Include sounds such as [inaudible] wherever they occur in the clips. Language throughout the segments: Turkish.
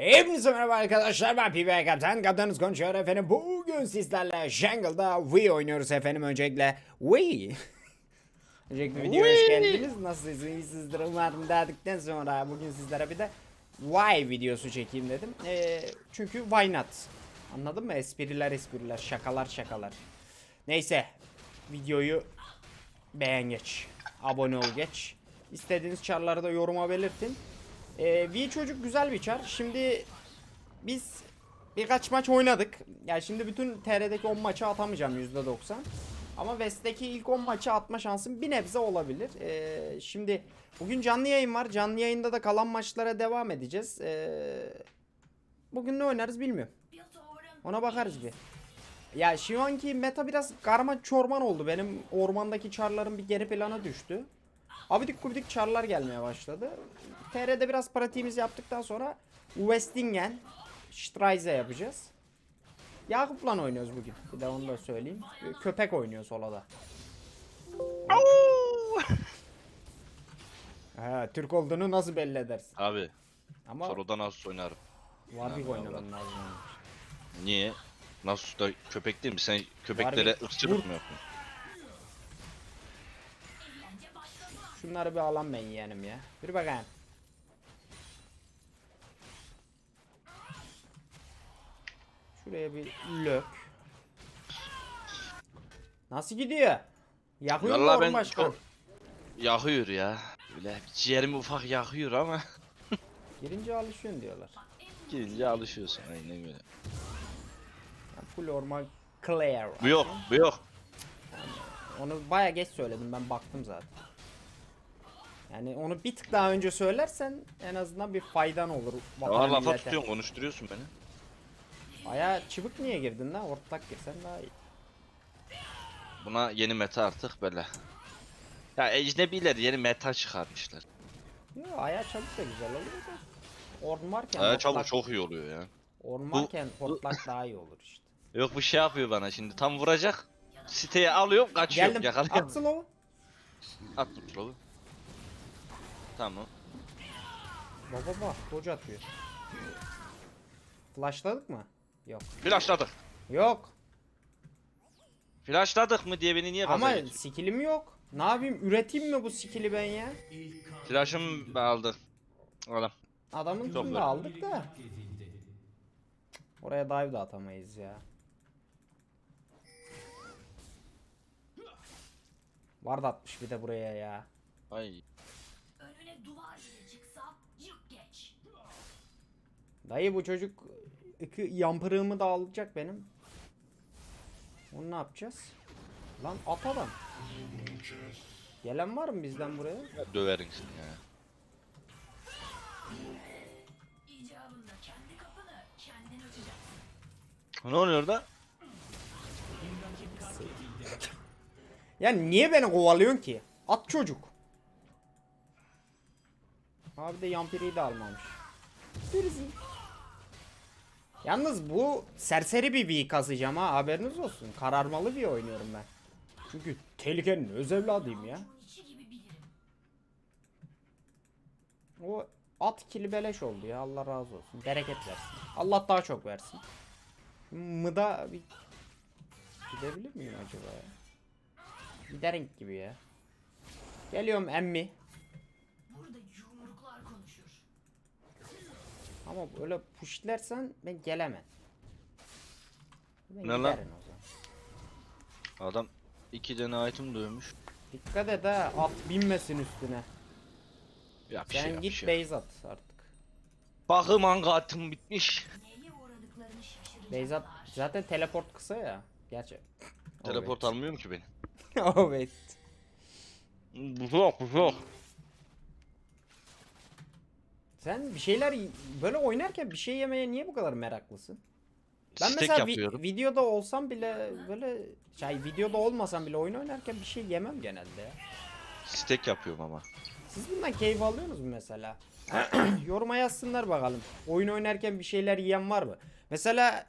Hepinize merhaba arkadaşlar ben PB Kaptan. Kaptanınız konuşuyor efendim. Bugün sizlerle Jungle'da Wii oynuyoruz efendim. Öncelikle Wii. [laughs] Öncelikle videoya hoş geldiniz. Nasılsınız iyisizdir umarım dedikten sonra bugün sizlere bir de Why videosu çekeyim dedim. Ee, çünkü why not? Anladın mı? Espriler espriler şakalar şakalar. Neyse videoyu beğen geç abone ol geç. İstediğiniz çarları da yoruma belirtin ee, V çocuk güzel bir çar. Şimdi biz birkaç maç oynadık. Yani şimdi bütün TR'deki 10 maçı atamayacağım %90. Ama West'teki ilk 10 maçı atma şansım bir nebze olabilir. Ee, şimdi bugün canlı yayın var. Canlı yayında da kalan maçlara devam edeceğiz. Ee, bugün ne oynarız bilmiyorum. Ona bakarız bir. Ya şu anki meta biraz karma çorman oldu. Benim ormandaki çarlarım bir geri plana düştü. Abidik gubidik çarlar gelmeye başladı. TR'de biraz pratiğimizi yaptıktan sonra Westingen Streise yapacağız. Yakup'la oynuyoruz bugün. Bir de onu da söyleyeyim. Köpek oynuyor solada. Ha, Türk olduğunu nasıl belli edersin? Abi Ama soloda nasıl oynarım? Warwick oynaman lazım. Niye? Nasus da köpek değil mi? Sen köpeklere Harbi. ırkçılık mı yapıyorsun? Şunları bir alan ben yeğenim ya. Bir bakayım. Şuraya bir lök. Nasıl gidiyor? Yakıyor mu Vallahi ben Başkan? çok yakıyor ya. Böyle ciğerimi ufak yakıyor ama [laughs] Girince alışıyorsun diyorlar. girince alışıyorsun aynen öyle. Yani full orman clear. Bu yok, bu yok. Onu baya geç söyledim ben baktım zaten. Yani onu bir tık daha önce söylersen en azından bir faydan olur. vatana, Var lafa millete. tutuyorsun, konuşturuyorsun beni. Aya çıbık niye girdin lan? Ortak girsen daha iyi. Buna yeni meta artık böyle. Ya ecnebiler yeni meta çıkarmışlar. Yo, ayağı çabuk da güzel oluyor da. Orn varken Aya hortlak- çabuk çok iyi oluyor ya. Orn Bu- varken hortlak daha iyi olur işte. [laughs] Yok bir şey yapıyor bana şimdi tam vuracak. Siteye alıyorum kaçıyorum Geldim. yakalıyorum. At slow'u. Attım slow'u. Tamam. Baba bak koca atıyor. Flashladık mı? Yok. Flashladık. Yok. Flashladık mı diye beni niye Ama getiriyorsun? skillim yok. Ne yapayım? Üreteyim mi bu skill'i ben ya? Flash'ım aldı. Adam. Adamın üstünde zor. aldık da. Oraya dive da atamayız ya. Var da atmış bir de buraya ya. Ay. Duvar bile çıksa yık geç. Dayı bu çocuk iki yampırığımı da alacak benim. Onu ne yapacağız? Lan at adam. Gelen var mı bizden buraya? Döverin seni ya. İcabında kendi kapını kendin açacaksın. Ne oluyor orada? [laughs] Ya niye beni kovalıyorsun ki? At çocuk. Abi de yampiriyi de almamış. Birisi. Yalnız bu serseri bir V kasacağım ha haberiniz olsun. Kararmalı V oynuyorum ben. Çünkü tehlikenin öz evladıyım ya. O at kili beleş oldu ya Allah razı olsun. Bereket versin. Allah daha çok versin. Mıda bir gidebilir miyim acaba ya? Giderin gibi ya. Geliyorum emmi. Ama böyle pushlersen ben gelemem. Ben Ne lan? o zaman. Adam iki tane item dövmüş. Dikkat et ha at binmesin üstüne. Ya bir Sen şey yap, bir git şey. yap. base at artık. Bakım bitmiş. Neye uğradıklarını şaşıracaklar. Base at zaten teleport kısa ya. Gerçi. Teleport almıyorum ki beni. Oh wait. Bu yok bu yok. Sen bir şeyler böyle oynarken bir şey yemeye niye bu kadar meraklısın? Ben Steak mesela vi- yapıyorum. videoda olsam bile böyle şey videoda olmasam bile oyun oynarken bir şey yemem genelde ya. Steak yapıyorum ama. Siz bundan keyif alıyorsunuz mu mesela? [clears throat] Yoruma yazsınlar bakalım. Oyun oynarken bir şeyler yiyen var mı? Mesela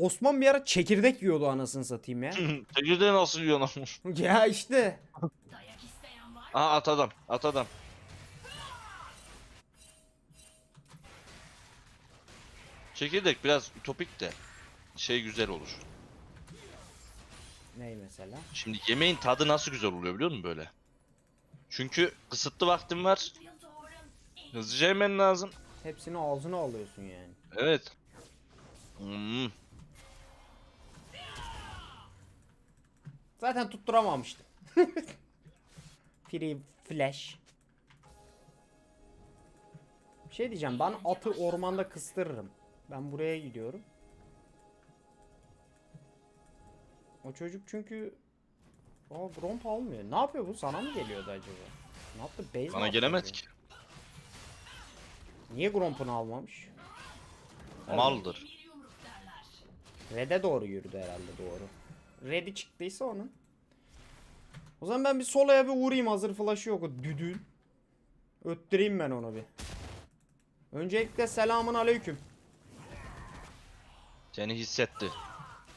Osman bir ara çekirdek yiyordu anasını satayım ya. [laughs] Çekirdeği nasıl yiyorsun? [laughs] ya işte. [laughs] Aa at adam at adam. Çekirdek biraz ütopik de şey güzel olur. Ney mesela? Şimdi yemeğin tadı nasıl güzel oluyor biliyor musun böyle? Çünkü kısıtlı vaktim var. Hızlıca yemen lazım. Hepsini ağzına alıyorsun yani. Evet. Hmm. Zaten tutturamamıştım. [laughs] Free flash. Bir şey diyeceğim ben atı ormanda kıstırırım. Ben buraya gidiyorum. O çocuk çünkü Aa Gromp almıyor. Ne yapıyor bu? Sana mı geliyordu acaba? Ne yaptı? Base attı gelemez ki. Niye Gromp'unu almamış? Maldır. Red'e doğru yürüdü herhalde doğru. Red'i çıktıysa onun. O zaman ben bir solaya bir uğrayayım hazır flash'ı yok o düdüğün. Öttüreyim ben onu bir. Öncelikle selamun aleyküm. Seni hissetti.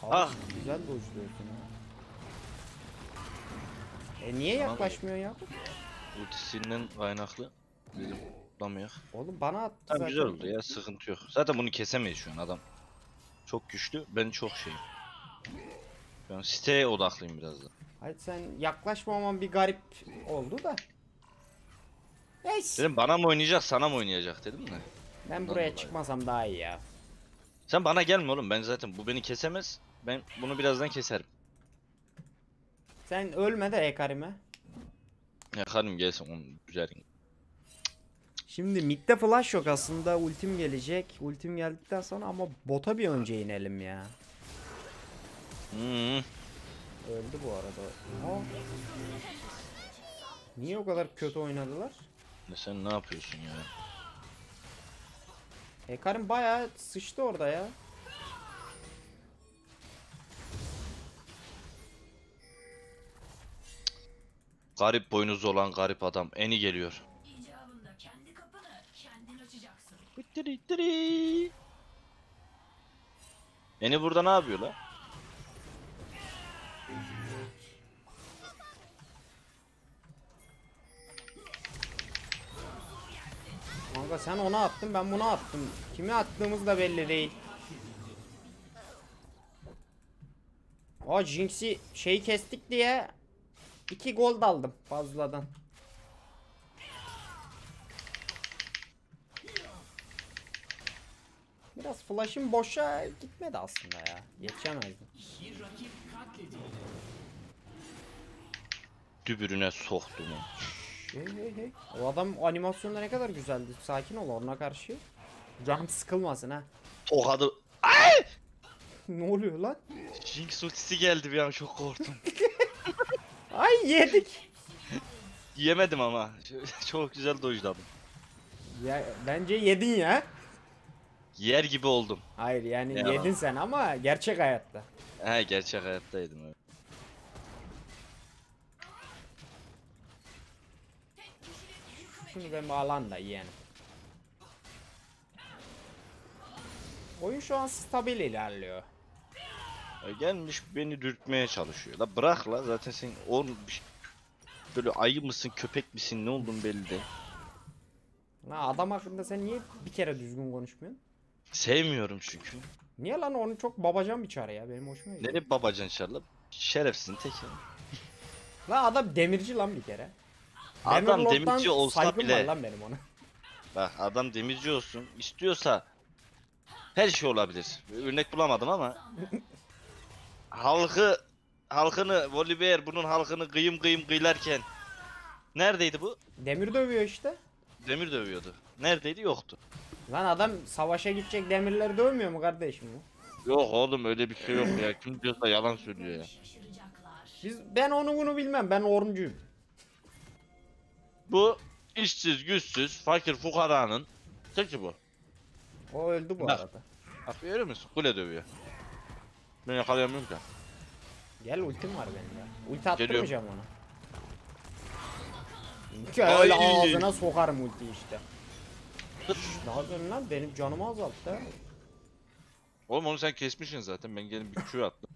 Abi, Ah. Güzel dojluyorsun ha. E niye Tamam. yaklaşmıyor ya? Ultisinden kaynaklı. Dedim tutamayak. Oğlum bana attı Tamam zaten. güzel oldu ya sıkıntı yok. Zaten bunu kesemeyiz şu an adam. Çok güçlü. Ben çok şeyim. Ben siteye odaklıyım biraz da. Hadi sen yaklaşmaman bir garip oldu da. Neyse. Dedim bana mı oynayacak sana mı oynayacak dedim de. Ben buraya dolayı. çıkmasam daha iyi ya. Sen bana gelme oğlum ben zaten bu beni kesemez. Ben bunu birazdan keserim. Sen ölme de Ekarim'e. Yakarım gelsin onu üzerin. Şimdi midde flash yok aslında ultim gelecek. Ultim geldikten sonra ama bota bir önce inelim ya. Hmm. Öldü bu arada. Aa. Niye o kadar kötü oynadılar? Ya Sen ne yapıyorsun ya? Ekarim bayağı sıçtı orada ya. Garip boynuzlu olan garip adam. Eni geliyor. Kendi kapını kendin. Eni burada ne yapıyor la? Kanka sen ona attın ben buna attım. Kimi attığımız da belli değil. O Jinx'i şeyi kestik diye iki gol aldım fazladan. Biraz flash'ım boşa gitmedi aslında ya. Yetişemezdim. Dübürüne soktum onu. Hey hey hey. O adam animasyonda ne kadar güzeldi. Sakin ol ona karşı. Canım sıkılmasın ha. Tokadı. [laughs] ne oluyor lan? Jinx ultisi geldi bir an çok korktum. [laughs] Ay yedik. Yemedim ama. [laughs] çok güzel dojladım. Ya bence yedin ya. Yer gibi oldum. Hayır yani Ya. yedin sen ama gerçek hayatta. He gerçek hayattaydım evet. Şunu ben bağlan da yeğenim. Oyun şu an stabil ilerliyor. Ya gelmiş beni dürtmeye çalışıyor. La bırak la zaten sen on böyle ayı mısın köpek misin ne oldun belli de. La adam hakkında sen niye bir kere düzgün konuşmuyorsun? Sevmiyorum çünkü. Niye lan onu çok babacan bir çare ya benim hoşuma gidiyor. Nereye babacan şarla? Şerefsizin teki. La adam demirci lan bir kere. Adam demirci olsa saygım bile- var lan benim ona. Bak adam demirci olsun istiyorsa her şey olabilir. Örnek bulamadım ama halkı halkını Volibear bunun halkını kıyım kıyım kıylarken neredeydi bu? Demir dövüyor işte. Demir dövüyordu. Neredeydi? Yoktu. Lan adam savaşa gidecek demirleri dövmüyor mu kardeşim bu? Yok oğlum öyle bir şey yok ya. Kim diyorsa yalan söylüyor ya. Biz ben onu bunu bilmem. Ben ormcuyum. Bu işsiz, güçsüz, fakir fukaranın teki bu. O öldü bu Bak. arada. Bak görüyor musun? Kule dövüyor. Ben yakalayamıyorum ki. Gel ultim var benim ya. Ulti attırmayacağım ona. Ay. Öyle ağzına sokarım ulti işte. Ne yapıyorsun lan? Benim canımı azalttı. Oğlum onu sen kesmişsin zaten. Ben gelip bir Q attım.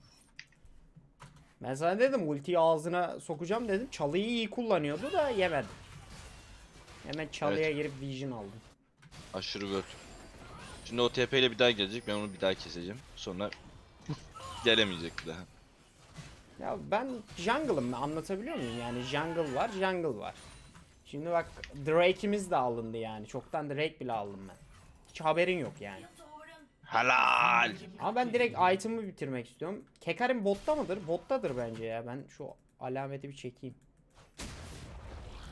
Ben sana dedim ultiyi ağzına sokacağım dedim. Çalıyı iyi kullanıyordu da yemedim. Hemen çalıya girip vision aldım. Aşırı göt. Şimdi o TP ile bir daha gelecek. Ben onu bir daha keseceğim. Sonra [laughs] gelemeyecek bir daha. Ya ben jungle'ım anlatabiliyor muyum? Yani jungle var, jungle var. Şimdi bak Drake'imiz de alındı yani. Çoktan Drake bile aldım ben. Hiç haberin yok yani. Halal. Ama ben direkt item'ı bitirmek istiyorum. Kekarim botta mıdır? Bottadır bence ya. Ben şu alameti bir çekeyim.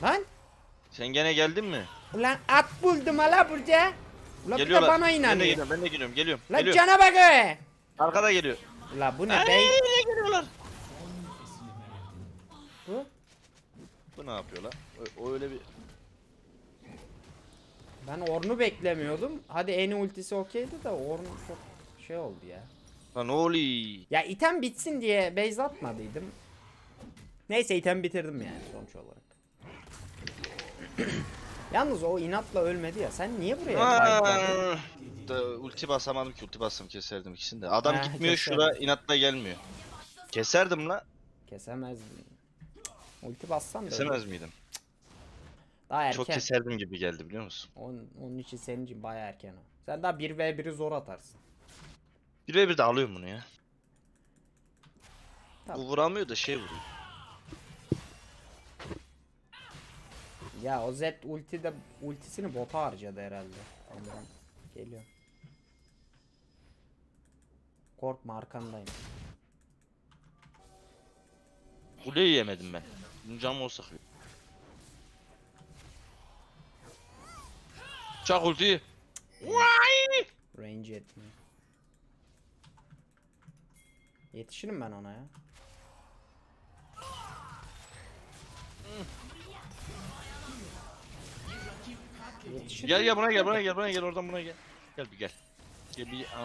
Lan! Sen gene geldin mi? Ulan at buldum hala burada. Ulan bir de Geliyorlar. bana Ben de inanıyor. geliyorum. Ben de geliyorum. Geliyorum. Lan geliyorum. cana bak öyle. Arkada geliyor. Ulan bu ne Ay, bey? nereye geliyorlar? Bu? Bu ne yapıyor lan? O, o öyle bir... Ben Orn'u beklemiyordum. Hadi en ultisi okeydi de Orn çok şey oldu ya. Lan oluyor? Ya item bitsin diye base atmadıydım. Neyse item bitirdim yani sonuç olarak. [clears throat] Yalnız o inatla ölmedi ya. Sen niye buraya? Aa, da ulti basamadım ki ulti bassam keserdim ikisini de. Adam Ha, gitmiyor şura inatla gelmiyor. Keserdim la. Kesemezdim. Ulti bassan da Kesemez miydim? Daha erken. Çok keserdim gibi geldi biliyor musun? Onun, onun için senin için baya erken o. Sen daha 1v1'i zor atarsın. Bir ve bir de alıyorum bunu ya. Tamam. Bu vuramıyor da şey vuruyor. Ya o Z ulti de ultisini bota harcadı herhalde. Ondan geliyor. Korkma arkandayım. Kuleyi yemedim ben. Bunun canım olsa kıyıyor. Çak ultiyi. Range etmiyor. Yetişirim ben ona ya. Yetişirim. Gel gel buna gel buna gel buna gel oradan buna gel. Gel bir gel. Gel bir [laughs]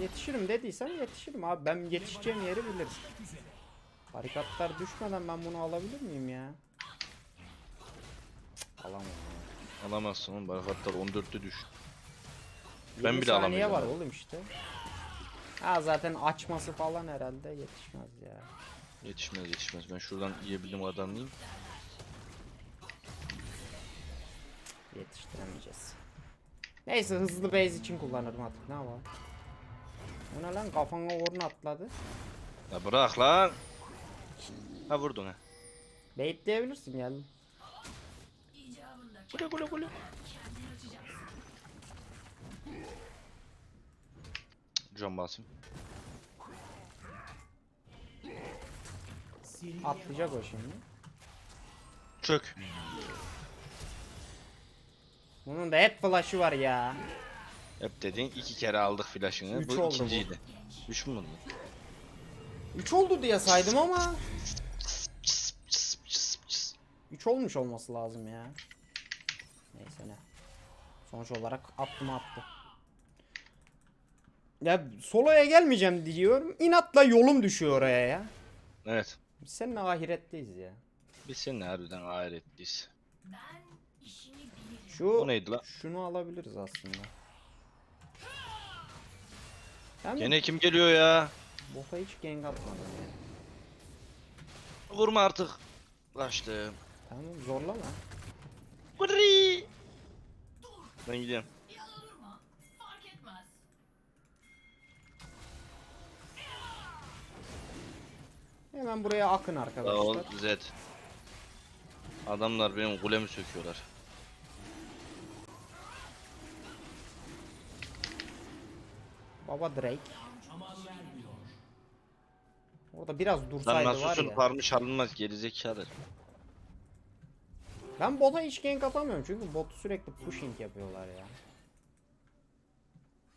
Yetişirim dediysem yetişirim abi. Ben yetişeceğim yeri bilirim. Harikatlar düşmeden ben bunu alabilir miyim ya? Cık, Alamam. Alamazsın oğlum barikatlar 14'te düş. 20 Ben bile saniye alamayacağım. var oğlum işte. Ha zaten açması falan herhalde yetişmez ya. Yetişmez yetişmez ben şuradan yiyebildiğim kadar alayım. Yetiştiremeyeceğiz. Neyse hızlı base için kullanırım artık ne var? Bu ne lan kafana orun atladı. Ya bırak lan. Ha vurdun ha. Baitleyebilirsin geldim. icabında Kule kule kule. kendini açacaksın. Can basayım. Atlayacak o şimdi. Çök. Bunun da hep flash'ı var ya. Hep dedin iki kere aldık flash'ını. Üç Bu oldu bu. ikinciydi. Üç mü oldu? 3 oldu diye saydım ama 3 olmuş olması lazım ya. Neyse ne. Sonuç olarak attım attı. Ya soloya gelmeyeceğim diyorum. İnatla yolum düşüyor oraya ya. Evet. Biz seninle ahiretteyiz ya. Biz seninle harbiden gayretliyiz. Ben işimi bilirim. Şu O neydi lan? şunu alabiliriz aslında. Ben Gene... Kim geliyor ya? bota hiç gank atmadım ya. Vurma artık. Kaçtım. Tamam zorlama. Vurri. Ben gidiyorum. Hemen buraya akın Sağ arkadaşlar. ol Z. Adamlar benim kulemi söküyorlar. Baba Drake. Orada biraz Lan dursaydı var Nasus'un ya. parmış alınmaz gerizekalı. Ben bota hiç gank atamıyorum çünkü botu sürekli pushing yapıyorlar ya.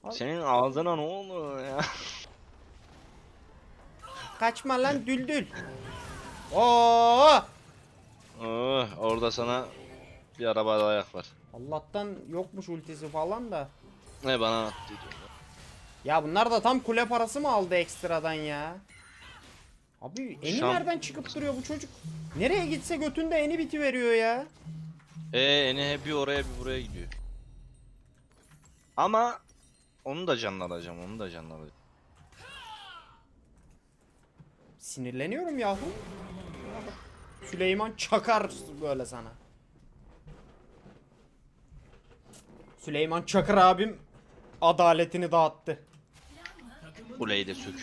Abi- Senin ağzına ne oluyor ya? [laughs] Kaçma lan düldül. Oo! Oh, orada sana bir araba ayak var. Allah'tan yokmuş ultisi falan da. Ne bana attı. Ya bunlar da tam kule parası mı aldı ekstradan ya? Abi eni Şam- nereden çıkıp duruyor bu çocuk? Nereye gitse götünde eni biti veriyor ya. Ee ene hep bir oraya bir buraya gidiyor. Ama onu da canlı alacağım, onu da canlı alacağım. Sinirleniyorum yahu. Süleyman çakar böyle sana. Süleyman Çakır abim adaletini dağıttı. Kuleyi de sök.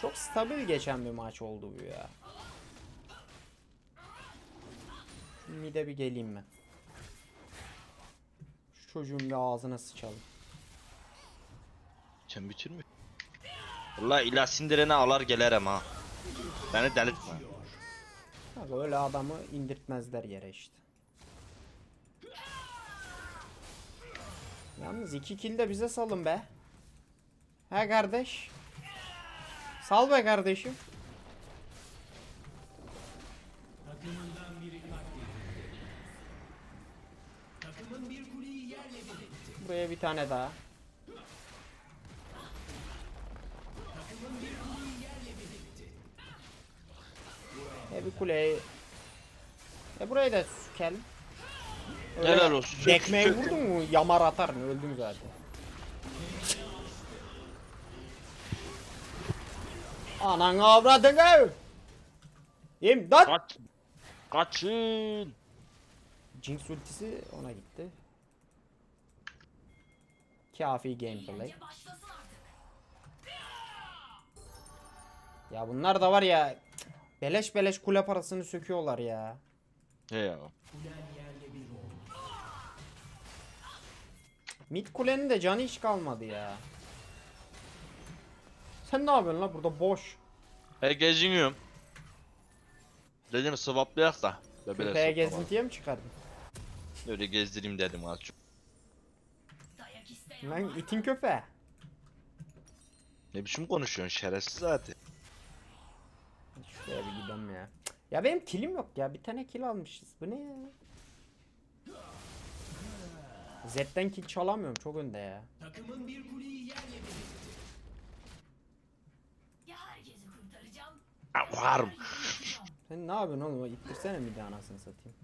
Çok stabil geçen bir maç oldu bu ya. Şu Mide bir geleyim ben. Şu çocuğun bir ağzına sıçalım. Sen bitirme. Vallahi illa sindirene alar gelirim ha. Beni delirtme. Bak öyle adamı indirtmezler yere işte. Yalnız iki kill de bize salın be. He kardeş. Sal be kardeşim. Buraya bir tane daha. E bir kuleyi. E burayı da sükelim. Öyle Helal olsun. Sök, Dekmeyi sök. vurdun mu yamar atar mı? Öldüm zaten. Anan avradını. İmdat. Kaç. Kaçın. Jinx ultisi ona gitti. Kafi gameplay. Ya bunlar da var ya beleş beleş kule parasını söküyorlar ya. He ya. Mid kulenin de canı hiç kalmadı ya. Sen ne yapıyorsun la burada boş. He geziniyorum. Dedim sıvaplayak da. Köpeğe gezintiye mi çıkardın? Öyle gezdireyim dedim az çok. Lan itin köpeği. Ne biçim konuşuyorsun şerefsiz zaten. Şuraya bir gidelim ya. Ya benim kilim yok ya. Bir tane kill almışız. Bu ne ya? Zed'den kill çalamıyorum. Çok önde ya. Ya herkesi kurtaracağım. Varım. Sen ne yapıyorsun oğlum? İttirsene bir de anasını satayım.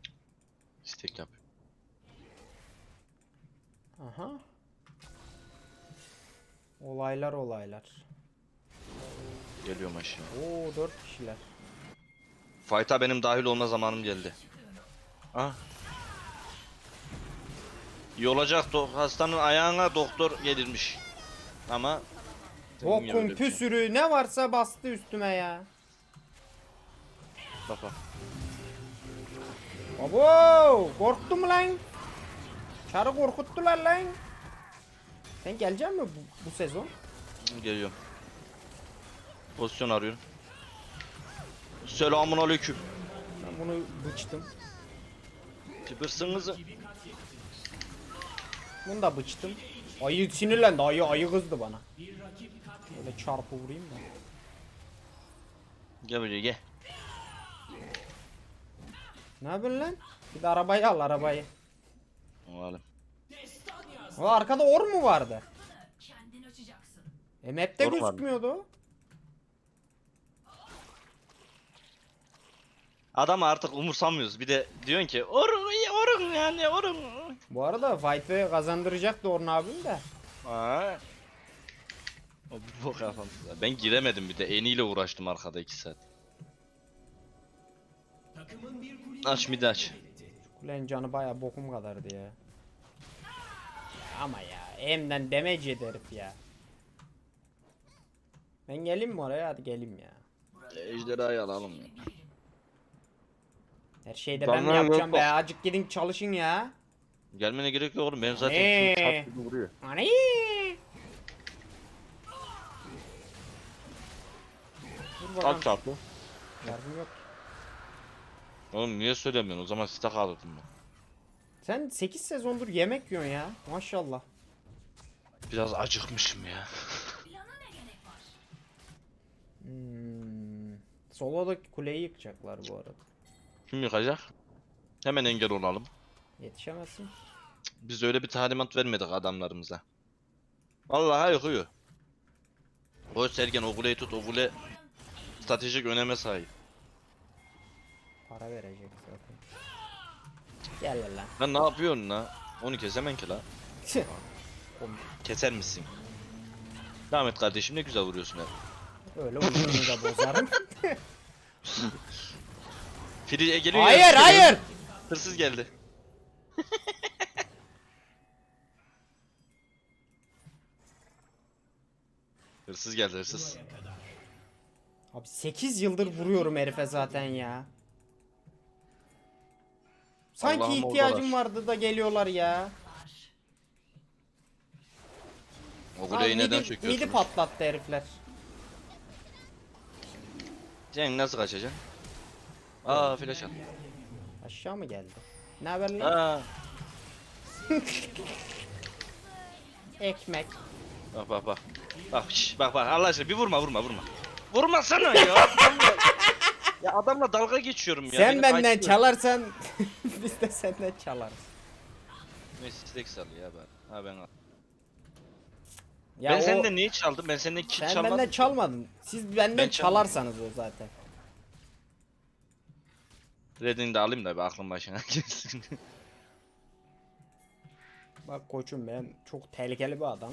İstek yap. Aha. Olaylar olaylar. Geliyorum aşağı. Oo dört kişiler. Fight'a benim dahil olma zamanım geldi. Ah. İyi olacak hastanın ayağına doktor gelirmiş. Ama öyle bir şey. püsürü ne varsa bastı üstüme ya. Bak bak. Abo korktum lan. Çarı korkuttular lan. Sen gelecek mi bu, bu sezon? Geliyorum. Pozisyon arıyorum. Selamun aleyküm. Ben bunu bıçtım. Tıbırsınızı. Bunu da bıçtım. Ayı sinirlendi. Ayı ayı kızdı bana. Öyle çarpı vurayım da. Gel buraya gel. Ne yapıyorsun lan? Bir de arabayı al arabayı. Alalım. O arkada or mu vardı? Kendin açacaksın. E map'te Or vardı. gözükmüyordu Adam artık umursamıyoruz. Bir de diyorsun ki orun orun yani orun. Bu arada fight'ı kazandıracaktı Orun abim de. Aa. O bir bok yapalım. Ben giremedim bir de eniyle uğraştım arkada 2 saat. Aç midi aç. Kulenin canı baya bokum kadardı ya. Ama ya emden damage herif ya. Ben geleyim mi oraya? Hadi geleyim ya. Ejderhayı alalım ya. Her şeyde ben mi yapacağım yok be? Azıcık gidin çalışın ya. Gelmene gerek yok oğlum. Benim zaten Eee. Q çat gibi vuruyor. Ani. Dur bakalım. Çarpı? Yardım yok. Oğlum niye söylemiyorsun? O zaman site alırdım ben. Sen 8 sezondur yemek yiyorsun ya. Maşallah. Biraz acıkmışım ya. Plana ne gerek var? Hmm. Solo'daki kuleyi yıkacaklar bu arada. Kim yıkacak? Hemen engel olalım. Yetişemezsin. Biz öyle bir talimat vermedik adamlarımıza. Vallahi yıkıyor. O Sergen o kuleyi tut o kule stratejik öneme sahip. Para verecek zaten. Gel gel lan. Lan ne yapıyorsun la? Onu kesemem ki la. [laughs] Keser misin? Devam et kardeşim ne güzel vuruyorsun hep. Öyle oyunu da bozarım. [laughs] Free geliyor. hayır ya. hayır. Hırsız geldi. [laughs] hırsız geldi hırsız. Abi 8 yıldır vuruyorum herife zaten ya. Sanki Allah'ım ihtiyacım oradalar. vardı da geliyorlar ya. O Abi kuleyi neden midi- çöküyorsun? Midi patlattı herifler. Cenk nasıl kaçacaksın? Aa flash at. Aşağı mı geldi? Ne haber lan? Aa. [laughs] Ekmek. Bak bak bak. Bak şş, bak bak Allah aşkına bir vurma vurma vurma. Vurma sana ya. Adamla- [laughs] ya adamla dalga geçiyorum ya. Sen beni benden kaçırıyor. çalarsan [laughs] biz de senden çalarız. Neyse istek sal ya ben. Ha ben al. Ya ben o- senden neyi çaldım? Ben senden kill Sen çalmadım. benden çalmadın. Siz benden Ben çalmadım. çalarsanız o zaten. Redini de alayım da bir aklım başına [laughs] gelsin. Bak koçum ben çok tehlikeli bir adam.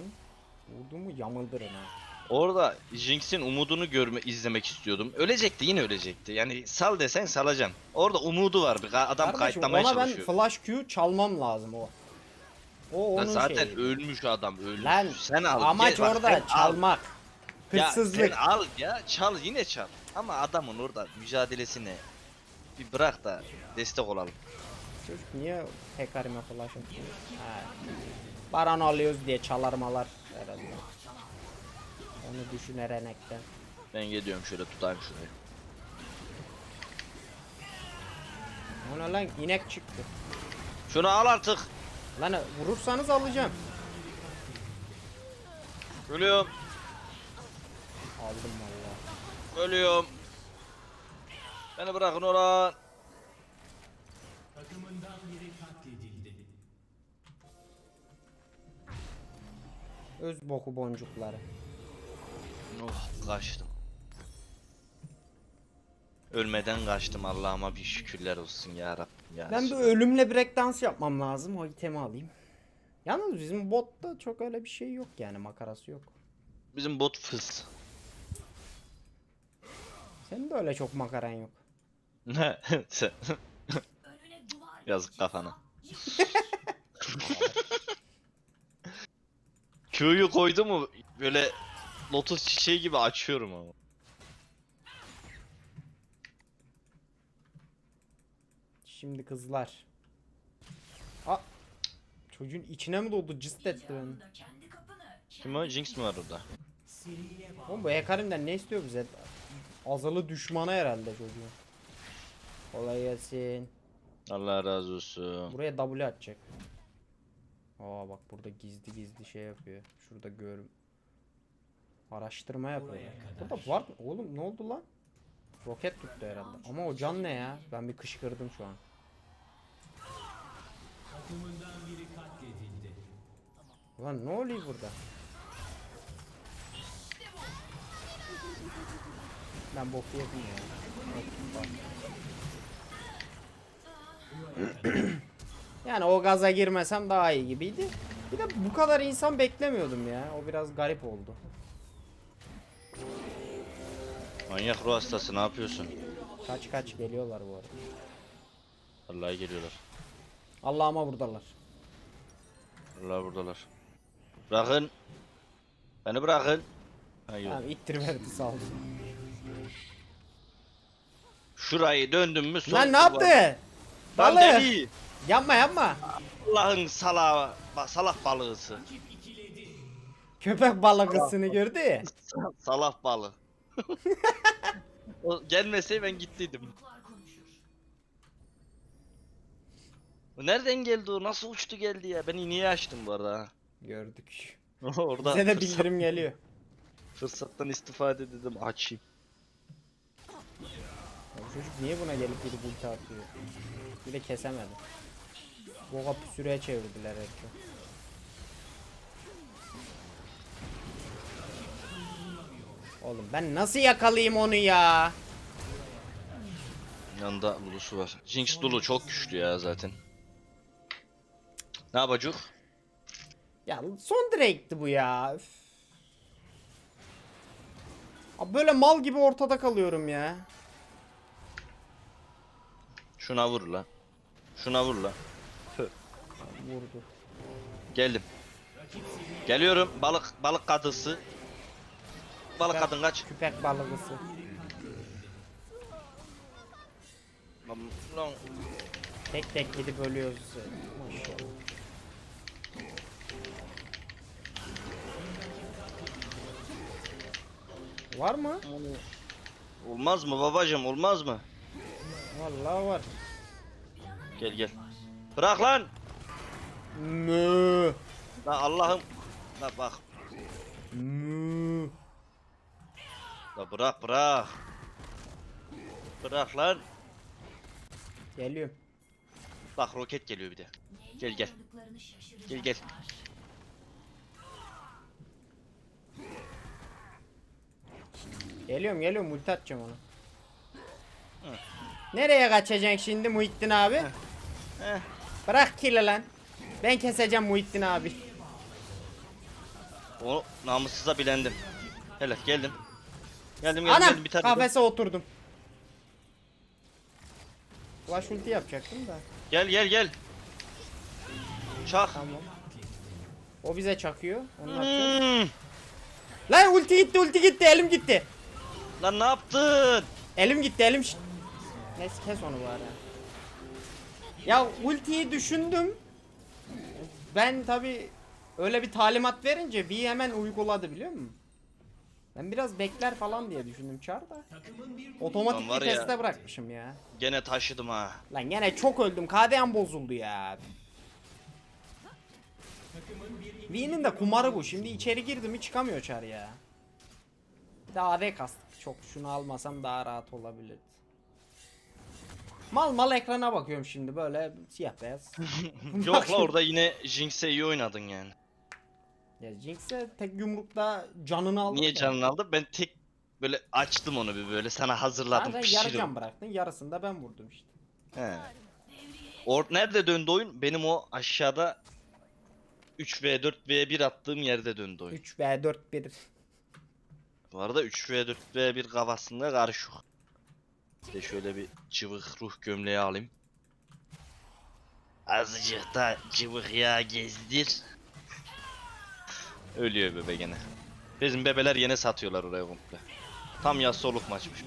Vurduğumu yamıldırın ha. Orada Jinx'in umudunu görme izlemek istiyordum. Ölecekti yine ölecekti. Yani sal desen salacaksın. Orada umudu var. Bir ka- adam Kardeşim kayıtlamaya ona ben çalışıyor. flash Q çalmam lazım o. O Lan onun zaten şeyi. ölmüş adam ölmüş. Lan sen al. amaç gel bak, orada sen al. çalmak. Ya Hırsızlık. sen al ya çal yine çal. Ama adamın orada mücadelesini bir bırak da destek olalım. Çocuk niye flash atıyor? Ha. Baran alıyoruz diye çalarmalar herhalde. Onu düşün Erenek'ten. Ben geliyorum şöyle tutayım şurayı. O ne lan inek çıktı. Şunu al artık. Lan vurursanız alacağım. Ölüyorum. Aldım valla. Ölüyorum. Beni bırakın oradan. Öz boku boncukları. Oh kaçtım. Ölmeden kaçtım Allah'ıma bir şükürler olsun ya Rabbim ya. Ben bir ölümle breakdance yapmam lazım. O itemi alayım. Yalnız bizim botta çok öyle bir şey yok yani makarası yok. Bizim bot fıs. Senin de öyle çok makaran yok. Sen- [laughs] Yazık kafana. Q'yu koydu mu böyle lotus çiçeği gibi açıyorum ama. Şimdi kızlar. Aa, çocuğun içine mi doldu? Cıst etti beni. Kim o? Jinx mi var orada? Oğlum bu Hekarim'den ne istiyor bize? Azalı düşmana herhalde çocuğun. Kolay gelsin. Allah razı olsun. Buraya W atacak. Aa bak burada gizli gizli şey yapıyor. Şurada gör. Araştırma yapıyor. Burada var mı? Oğlum ne oldu lan? Roket tuttu herhalde. Ama o can ne ya? Ben bir kışkırdım şu an. Lan ne oluyor burada? Ben boku yedim ya. Yani o gaza girmesem daha iyi gibiydi. Bir de bu kadar insan beklemiyordum ya. O biraz garip oldu. Manyak ruh hastası ne yapıyorsun? Kaç kaç geliyorlar bu arada. Vallahi geliyorlar. Allah'ıma buradalar. Vallahi buradalar. Bırakın. Beni bırakın. Ha, yok. Tamam ittirverdi sağ olsun. Şurayı döndüm mü son Lan ne yaptı? Lan deli. Yapma yapma. Allah'ın salağı, ba- salak balığısı. Köpek balıkısını gördü ya. salak balığı. [laughs] o gelmese ben gittiydim. O Nereden geldi o? Nasıl uçtu geldi ya? Ben niye açtım bu arada ha? Gördük. [laughs] Orada Bize de fırsat- bildirim geliyor. fırsattan istifade dedim açayım. Çocuk niye buna gelip gidip ulti atıyor? Bir de kesemedi. Boğa püsürüğe çevirdiler herifi. Oğlum ben nasıl yakalayayım onu ya? Yanında Lulu'su var. Jinx Lulu çok güçlü ya zaten. Ne yapacak? Ya son Drake'ti bu ya. Üf. Abi böyle mal gibi ortada kalıyorum ya. Şuna vur la. Şuna vur la. Vurdu. Geldim. Geliyorum. Balık balık kadısı. Balık Ben- kadın kaç. Küpek balıkısı. Lan. Tek tek gidip ölüyoruz. Maşallah. Var mı? Olmaz mı babacım olmaz mı? Vallahi var. Gel gel. Bırak lan. Mü. Lan Allah'ım. La bak. Mü. La bırak bırak. Bırak lan. Geliyorum. Bak roket geliyor bir de. Gel gel. Gel gel. Geliyorum geliyorum ulti atacağım onu. Nereye kaçacaksın şimdi Muhittin abi? Heh. Bırak kili lan. Ben keseceğim Muhittin abi. O namussuza bilendim. Hele geldim. Geldim geldim Anam geldim bir tane. kafese oturdum. Flash ulti yapacaktım da. Gel gel gel. Çak. Tamam. O bize çakıyor. Onu atacağız. Hmm. Lan ulti gitti ulti gitti elim gitti. Lan ne yaptın? Elim gitti elim şi- Neyse kes onu bari. Ya ultiyi düşündüm. Ben tabi öyle bir talimat verince bir hemen uyguladı biliyor musun? Ben biraz bekler falan diye düşündüm çar da. Otomatik Lan var ya. viteste bırakmışım ya. Gene taşıdım ha. Lan gene çok öldüm. KDM bozuldu ya. V'nin de kumarı bu. Şimdi içeri girdi mi çıkamıyor çar ya. Daha AD kastık. Çok şunu almasam daha rahat olabilirdi. Mal mal ekrana bakıyorum şimdi böyle siyah beyaz. [laughs] Yok la orada yine Jinx'e iyi oynadın yani. Ya Jinx'e tek yumrukta canını aldı. Niye canını aldı? Ben tek böyle açtım onu bir böyle sana hazırladım. Sen yarı pişirdim. can bıraktın. Yarısını da ben vurdum işte. He. Or nerede döndü oyun? Benim o aşağıda 3v4 v1 attığım yerde döndü oyun. 3 v 4 1. Bu arada 3v4 v1 kafasında karışık. İşte şöyle bir cıvık ruh gömleği alayım. Azıcık da cıvık yağ gezdir. Ölüyor bebe gene. Bizim bebeler yine satıyorlar oraya komple. Tam yaz soluk maçmış.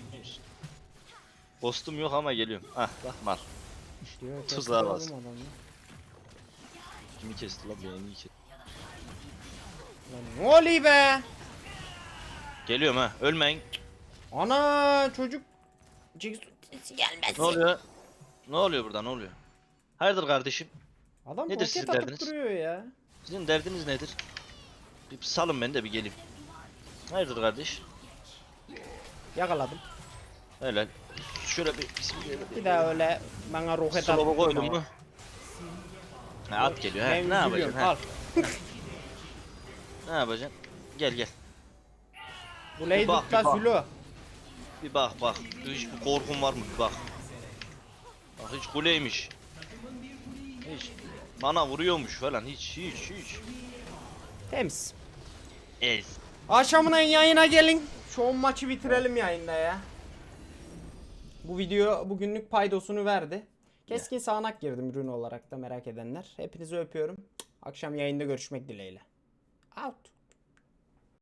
Ghost'um yok ama geliyorum. Ah bak mal. Kestim bas. Kimi kesti lan beni kesti. Lan ne oluyor be? Geliyorum ha ölmeyin. Ana çocuk Jinx ultisi gelmesin. Ne oluyor? Ne oluyor burada ne oluyor? Hayırdır kardeşim? Adam Nedir roket sizin atıp derdiniz? duruyor ya. Sizin derdiniz nedir? Bir salın beni de bir geleyim. Hayırdır kardeş? Yakaladım. Helal. Şöyle bir bismillah. Bir daha öyle bana roket Slow'a atıp koydum durma mu? Ha, at geliyor ha. Ne yapacaksın? Ha? Al. Ne yapacaksın? Gel gel. Bu Lady bak, bir bak. Zulu. Bir bak bak. Hiç bir korkun var mı? Bir bak. Bak hiç kuleymiş. Hiç. Bana vuruyormuş falan. Hiç hiç hiç. Temiz. Ez. Akşamına yayına gelin. Şu 10 maçı bitirelim yayında ya. Bu video bugünlük paydosunu verdi. Keskin sağanak girdim ürün olarak da merak edenler. Hepinizi öpüyorum. Akşam yayında görüşmek dileğiyle. Out.